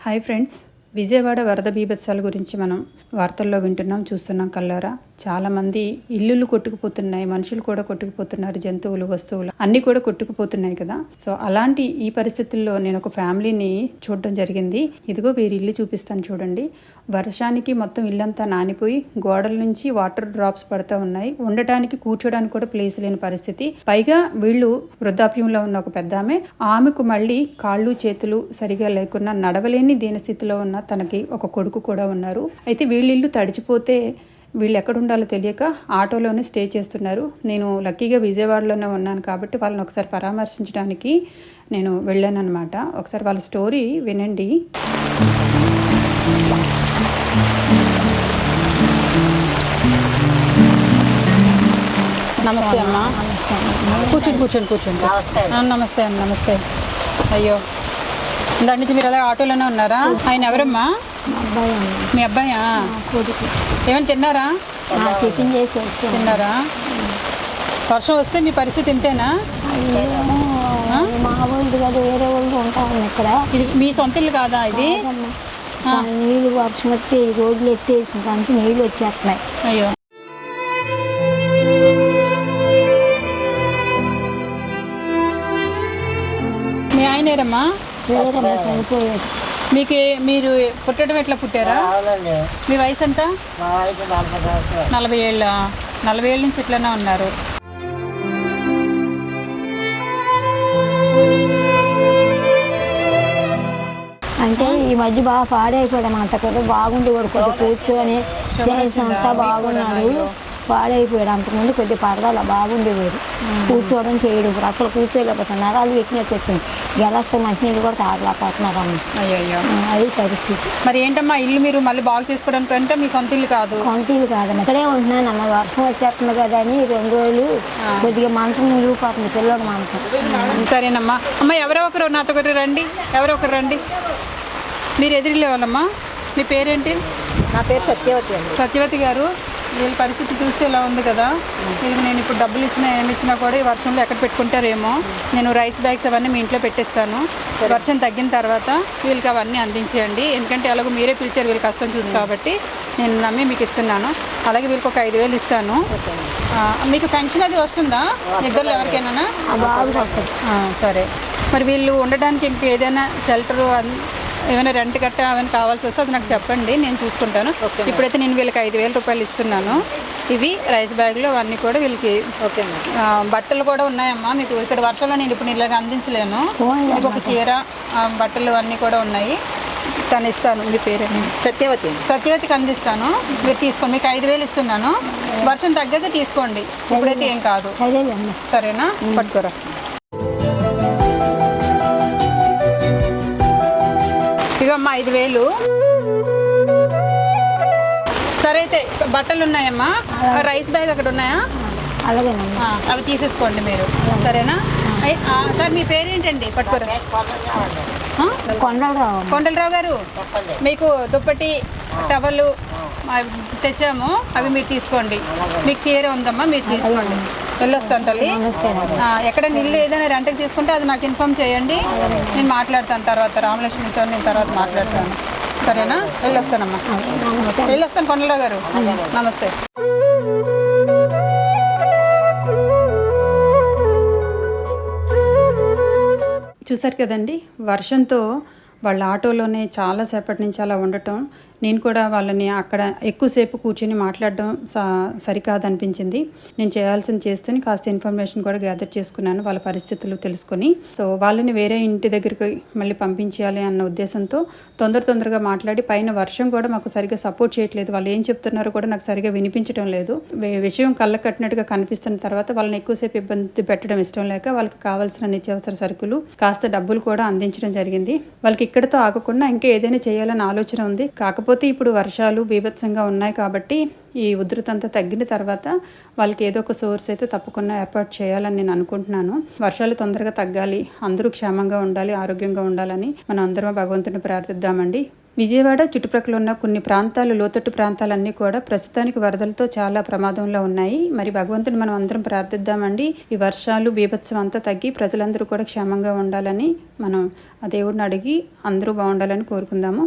Hi friends Vijayawada వరద బీభత్సాల గురించి మనం వార్తల్లో వింటున్నాం చూస్తున్నాం కల్లారా. చాలామంది ఇల్లులు కొట్టుకుపోతున్నాయి మనుషులు కూడా కొట్టుకుపోతున్నారు జంతువులు వస్తువులు అన్నీ కూడా కొట్టుకుపోతున్నాయి కదా. సో అలాంటి ఈ పరిస్థితుల్లో నేను ఒక ఫ్యామిలీని చూడడం జరిగింది. ఇదిగో వీరి ఇల్లు చూపిస్తాను చూడండి. వర్షానికి మొత్తం ఇల్లంతా నానిపోయి గోడల నుంచి వాటర్ డ్రాప్స్ పడుతూ ఉన్నాయి. ఉండటానికి కూర్చోడానికి కూడా ప్లేస్ లేని పరిస్థితి. పైగా వీళ్ళు వృద్ధాప్యంలో ఉన్న ఒక పెద్ద ఆమె ఆమెకు మళ్ళీ కాళ్ళు చేతులు సరిగా లేకున్నా నడవలేని దీని స్థితిలో ఉన్న తనకి ఒక కొడుకు కూడా ఉన్నారు. అయితే వీళ్ళ ఇల్లు తడిచిపోతే వీళ్ళు ఎక్కడ ఉండాలో తెలియక ఆటోలోనే స్టే చేస్తున్నారు. నేను లక్కీగా విజయవాడలోనే ఉన్నాను కాబట్టి వాళ్ళని ఒకసారి పరామర్శించడానికి నేను వెళ్ళాను అనమాట ఒకసారి వాళ్ళ స్టోరీ వినండి. నమస్తే అమ్మా. కూర్చోండి కూర్చోండి కూర్చోండి. నమస్తే అమ్మ నమస్తే. అయ్యో. దాని నుంచి మీరు అలా ఆటోలోనే ఉన్నారా? ఆయన ఎవరమ్మా? మీ అబ్బాయా? ఏమైనా తిన్నారా? తిన్నారా? వర్షం వస్తే మీ పరిస్థితి ఇంతేనా? మా వాళ్ళు కాదు వేరే వాళ్ళు ఉంటాము ఇక్కడ ఇది మీ సొంత ఇల్లు కాదా ఇది? నీళ్ళు వర్షం వస్తే రోడ్లు ఎత్తేసిన కానీ నీళ్ళు వచ్చేస్తున్నాయి అయ్యో. మీ ఆయనేరమ్మా మీకు మీరు పుట్టడం ఎట్లా పుట్టారా? మీ వయసు ఎంత? నలభై ఏళ్ళ నలభై ఏళ్ళ నుంచి ఇట్లనే ఉన్నారు. అంటే ఈ మధ్య బాగా పాడైపోయాడు అంత కదా బాగుండి కొద్దిగా కూర్చొని చేసి అంతా బాగున్నాడు. పాడైపోయాడు. అంతకుముందు కొద్దిగా పరదాల బాగుండేవాడు. కూర్చోవడం చేయడు. ఇప్పుడు అసలు కూర్చోలేకపోతే నరాలు పెట్టినట్టు వచ్చింది. గెలస్తే మంచినీళ్ళు కూడా తాగలేకపోతున్నారు అమ్మ. అయ్యో అది పరిస్థితి. మరి ఏంటమ్మా ఇల్లు మీరు మళ్ళీ బాగు చేసుకోవడానికి అంటే మీ సొంత ఇల్లు కాదు? కొంతీలు కాదన్న ఇక్కడే ఉంటున్నాను అన్న వర్షం వచ్చేస్తుంది కదా అని రెండు రోజులు కొద్దిగా మనసు మునిగిపోతుంది పిల్లడు మనసు సరేనమ్మా. అమ్మ ఎవరో ఒకరు నాతో ఒకరు రండి. ఎవరో ఒకరు రండి. మీరు ఎదురులే వాళ్ళమ్మా మీ పేరేంటి? నా పేరు సత్యవతి అండి. సత్యవతి గారు. వీళ్ళ పరిస్థితి చూస్తే ఇలా ఉంది కదా. వీళ్ళకి నేను ఇప్పుడు డబ్బులు ఇచ్చినా ఏమి ఇచ్చినా కూడా ఈ వర్షంలో ఎక్కడ పెట్టుకుంటారేమో. నేను రైస్ బ్యాగ్స్ అవన్నీ మీ ఇంట్లో పెట్టేస్తాను. వర్షం తగ్గిన తర్వాత వీళ్ళకి అవన్నీ అందించేయండి. ఎందుకంటే అలాగో మీరే పిలిచారు వీళ్ళ కష్టం చూసి కాబట్టి నేను నమ్మి మీకు ఇస్తున్నాను. అలాగే వీళ్ళకి ఒక ఐదు వేలు ఇస్తాను. మీకు పెన్షన్ అది వస్తుందా? నిద్రలో ఎవరికైనా? సరే. మరి వీళ్ళు ఉండడానికి ఇంక ఏదైనా షెల్టర్ ఏమైనా రెంట్ గట్ట ఏమైనా కావాల్సి వస్తే అది నాకు చెప్పండి నేను చూసుకుంటాను. ఇప్పుడైతే నేను వీళ్ళకి ఐదు వేల రూపాయలు ఇస్తున్నాను. ఇవి రైస్ బ్యాగ్లు అవన్నీ కూడా వీళ్ళకి ఓకే బట్టలు కూడా ఉన్నాయమ్మా. మీకు ఇక్కడ వర్షంలో నేను ఇప్పుడు ఇలాగ అందించలేను. మీకు ఒక చీర బట్టలు అన్నీ కూడా ఉన్నాయి. తను ఇస్తాను మీ పేరేమి సత్యవతి సత్యవతికి అందిస్తాను. మీరు తీసుకోండి. మీకు ఐదు వేలు ఇస్తున్నాను. వర్షం తగ్గాక తీసుకోండి. ఇప్పుడైతే ఏం కాదు. సరేనా? పట్టుకోరా. ఇవమ్మా ఐదు వేలు. సరే అయితే బట్టలు ఉన్నాయమ్మా. రైస్ బ్యాగ్ అక్కడ ఉన్నాయా? అలాగేనమ్మా ఆ, అవి తీసేసుకోండి మీరు. సరేనా? సార్ మీ పేరేంటండి? పట్టుకోరా. ఆ? కొండలు రావు కొండలరావు గారు మీకు దుప్పటి టవలు తెచ్చాము. అవి మీరు తీసుకోండి. మీకు చీర ఉందమ్మా మీరు తీసుకోండి. వెళ్ళొస్తాను తల్లి. ఎక్కడ ఇల్లు ఏదైనా రెంట్కి తీసుకుంటే అది నాకు ఇన్ఫామ్ చేయండి. నేను మాట్లాడతాను తర్వాత రామలక్ష్మితో నేను తర్వాత మాట్లాడతాను. సరేనా? వెళ్ళొస్తానమ్మా. వెళ్ళొస్తాను కొండలరావు గారు. నమస్తే. చూసారు కదండి వర్షంతో వాళ్ళ ఆటోలోనే చాలాసేపటి నుంచి అలా ఉండటం నేను కూడా వాళ్ళని అక్కడ ఎక్కువసేపు కూర్చొని మాట్లాడడం సరికాదనిపించింది. నేను చేయాల్సింది చేస్తూనే కాస్త ఇన్ఫర్మేషన్ కూడా గ్యాదర్ చేసుకున్నాను వాళ్ళ పరిస్థితులు తెలుసుకొని. సో వాళ్ళని వేరే ఇంటి దగ్గరికి మళ్ళీ పంపించాలి అన్న ఉద్దేశంతో తొందర తొందరగా మాట్లాడి పైన వర్షం కూడా మాకు సరిగ్గా సపోర్ట్ చేయట్లేదు. వాళ్ళు ఏం చెప్తున్నారో కూడా నాకు సరిగ్గా వినిపించడం లేదు. విషయం కళ్ళ కట్టినట్టుగా కనిపిస్తున్న తర్వాత వాళ్ళని ఎక్కువసేపు ఇబ్బంది పెట్టడం ఇష్టం లేక వాళ్ళకి కావాల్సిన నిత్యావసర సరుకులు కాస్త డబ్బులు కూడా అందించడం జరిగింది. వాళ్ళకి ఇక్కడితో ఆగకుండా ఇంకా ఏదైనా చేయాలని ఆలోచన ఉంది. కాకపోతే కాకపోతే ఇప్పుడు వర్షాలు బీభత్సంగా ఉన్నాయి కాబట్టి ఈ ఉధృత అంతా తగ్గిన తర్వాత వాళ్ళకి ఏదో ఒక సోర్స్ అయితే తప్పకుండా ఏర్పాటు చేయాలని నేను అనుకుంటున్నాను. వర్షాలు తొందరగా తగ్గాలి అందరూ క్షేమంగా ఉండాలి ఆరోగ్యంగా ఉండాలని మనం అందరం భగవంతుని ప్రార్థిద్దామండి. విజయవాడ చుట్టుప్రక్కల ఉన్న కొన్ని ప్రాంతాలు లోతట్టు ప్రాంతాలన్నీ కూడా ప్రస్తుతానికి వరదలతో చాలా ప్రమాదంలో ఉన్నాయి. మరి భగవంతుని మనం అందరం ప్రార్థిద్దామండి. ఈ వర్షాలు బీభత్సం అంతా తగ్గి ప్రజలందరూ కూడా క్షేమంగా ఉండాలని మనం ఆ దేవుడిని అడిగి అందరూ బాగుండాలని కోరుకుందాము.